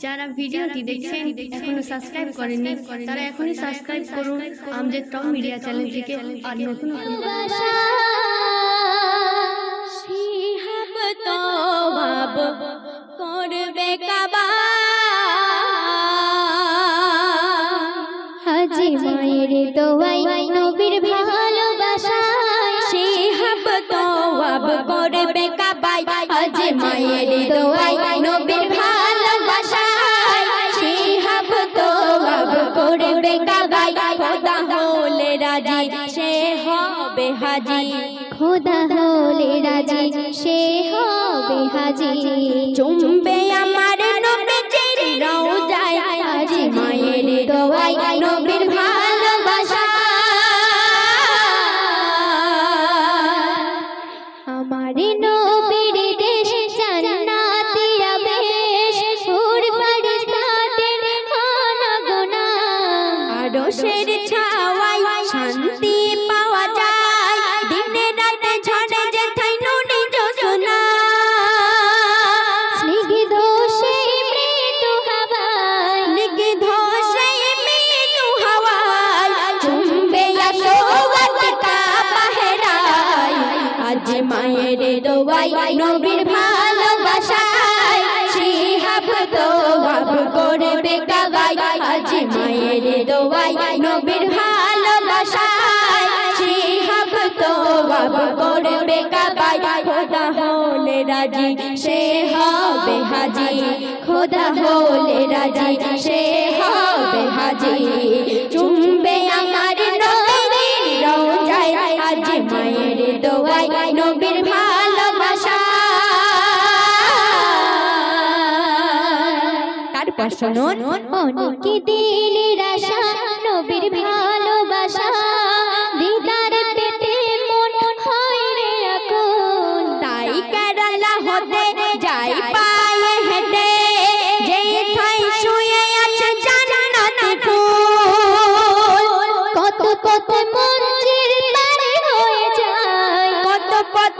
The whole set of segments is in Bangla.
যারা ভিডিওটি দেখছেন এখনও সাবস্ক্রাইব করেননি তারা এখনই সাবস্ক্রাইব করুন আমাদের টপ মিডিয়া চ্যানেলটিকে আর নতুন করবে কাবা হাজি মায়ের দোয়াই নবীর ভালোবাসা শিহাব তো করবে কাবাই হাজি মায়ের দোয়াই রাজি সে হবে হাজি চুম্বে আমার নবীজির রওজায় হাজি মায়ের দোয়াই নবীর দোয়াই নবীর ভালোবাসায়, শিহাব তো বাব করবে কাবাই আজ মায়ের দোয়াই নবীর ভালোবাসায়, শিহাব তো বাব করবে খোদা হলে রাজি, সে হবে হাজি। খোদা হলে রাজি, সে হবে হাজি। চুম্বে আমার শুনুন। অনেকে দিনের আশা, নবীর ভালোবাসা। দিদার পেটে মন হয় রে তাই কেরালা হতে যাই পায়ে হেঁটে। যে ঠাই শুয়ে আছে কত কত মঞ্জিল কত পার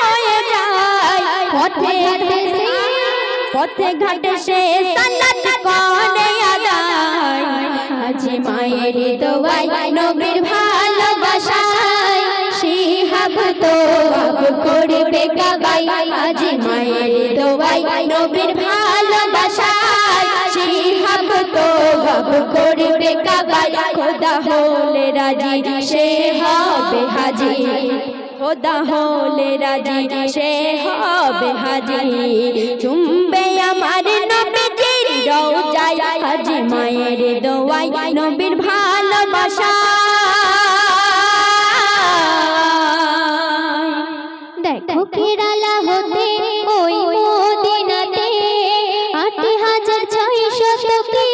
হয়ে যায়। পথে পথে ঘাটে সে সালাত করে আদায়। আজ মায়ের দোয়াই নবীর ভালোবাসায় শিহাব তো আব করবে কাবাই আজ মায়ের দোয়াই নবীর ভালোবাসায় শিহাব তো আব করবে কাবাই খোদা হলে রাজি সে হবে হাজি খোদা হলে রাজি সে হবে হাজি চুম্বে আমার নবীজির রওজায় হাজি মায়ের দোয়াই নবীর ভালোবাসা। দেখো কেরালা হতে ওই মদিনাতে হাজার ছয় কিলোমিটার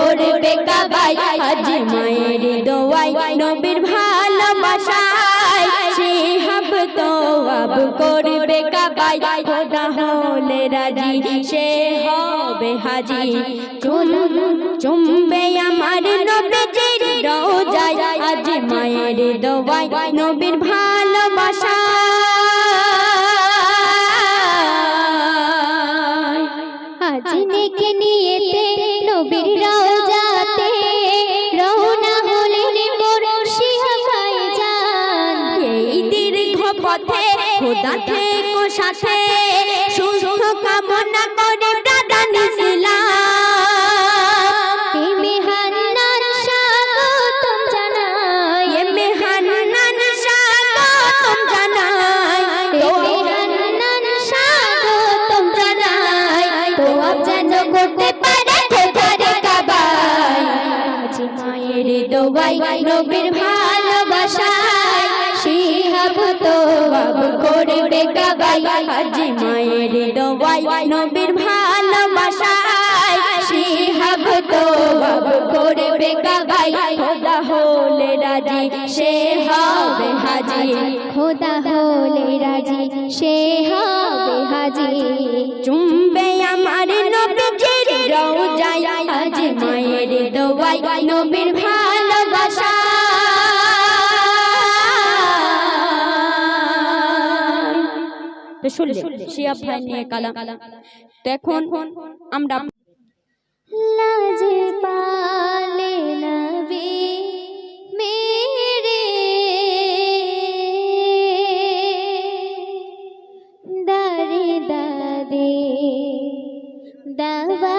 করবে কাবাই আজ মায়ের দোয়াই নবীর তো করবে কাবাই খোদা হলে রাজি, সে হবে হাজি। চুল চুম্বে আমার নবীজির রোজায়। আজ মায়ের দোয়াই নবীর ভালোবাসা পথে খোদা থেকো সাথে সুস্থ কামনা পড়বে কাবাই হাজি মায়ের দোয়াই। নবীর ভালোবাসায় শিহাব তো করবে কাবাই খোদা হলে রাজি সে হবে হাজি। খোদা হলে রাজি সে হবে হাজি। চুম্বে আমার নবীজির রওজায় হাজি মায়ের দোয়াই। শুনলে শিয়া ভাই নিয়ে কালা তো এখন আমরা লাজে পালে নবী মেরে দারে দাদে দাবা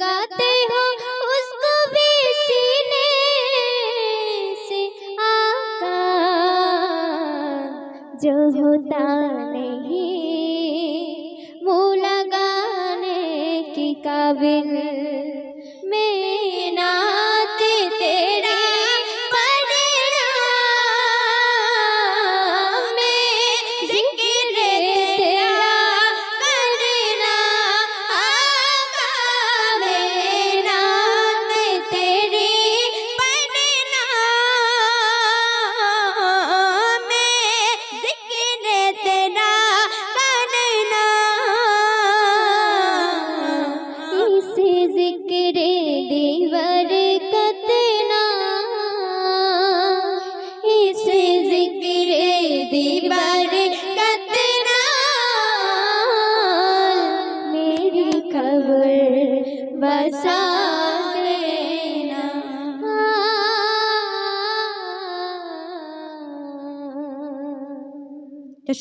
लगाते हो उसको भी सीने से जो होता नहीं लगाने की काबिल में बसा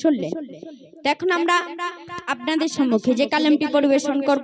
শুনলে? এখন আমরা আপনাদের সম্মুখে যে কালেমটি পরিবেশন করব